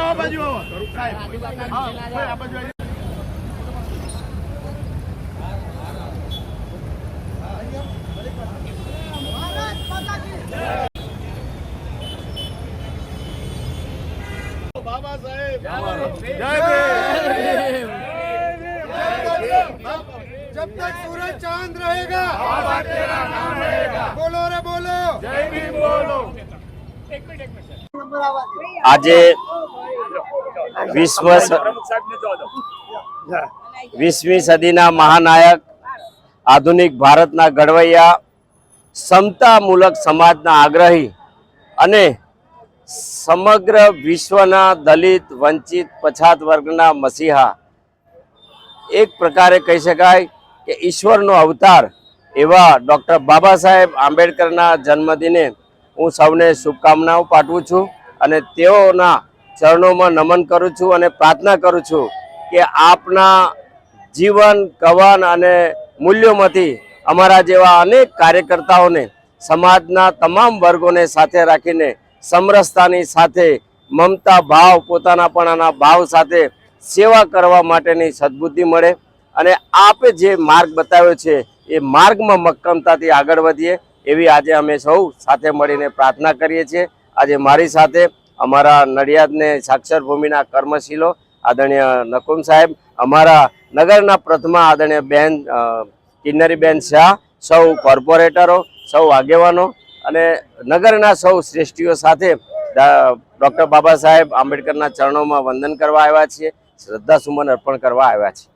આવો બાજુ આવો સાહેબ આ બાજુ બાબા સાહેબ જય ભીમ. जब तक सूरज चांद रहेगा बोलो रे बोलो જય ભીમ બોલો આજે વિશ્વ સ- વીસમી સદીના મહાનાયક આધુનિક ભારતના ઘડવૈયા સમતામૂલક સમાજના આગ્રહી અને સમગ્ર વિશ્વના દલિત, વંચિત, પછાત વર્ગના મસીહા. એક પ્રકારે કહી શકાય કે ઈશ્વરનો અવતાર એવા ડૉક્ટર બાબા સાહેબ આંબેડકરના જન્મદિને હું સૌને શુભકામનાઓ પાઠવું છું અને તેઓના ચરણોમાં નમન કરું છું અને પ્રાર્થના કરું છું કે આપના જીવન, કવન અને મૂલ્યોમાંથી અમારા જેવા અનેક કાર્યકર્તાઓને સમાજના તમામ વર્ગોને સાથે રાખીને સમરસતાની સાથે મમતા ભાવ પોતાનાપણાના ભાવ સાથે સેવા કરવા માટેની સદબુદ્ધિ મળે અને આપે જે માર્ગ બતાવ્યો છે એ માર્ગમાં મક્કમતાથી આગળ વધીએ એવી આજે અમે સૌ સાથે મળીને પ્રાર્થના કરીએ છીએ. આજે મારી સાથે અમારા નડિયાદને સાક્ષર ભૂમિના કર્મશીલો આદરણીય નકુમ સાહેબ, અમારા નગરના પ્રથમા આદરણીય બેન કિન્નરીબેન શાહ, સૌ કોર્પોરેટરો, સૌ આગેવાનો અને નગરના સૌ શ્રેષ્ઠીઓ સાથે ડૉક્ટર બાબા સાહેબ આંબેડકરના ચરણોમાં વંદન કરવા આવ્યા છીએ, શ્રદ્ધા સુમન અર્પણ કરવા આવ્યા છીએ.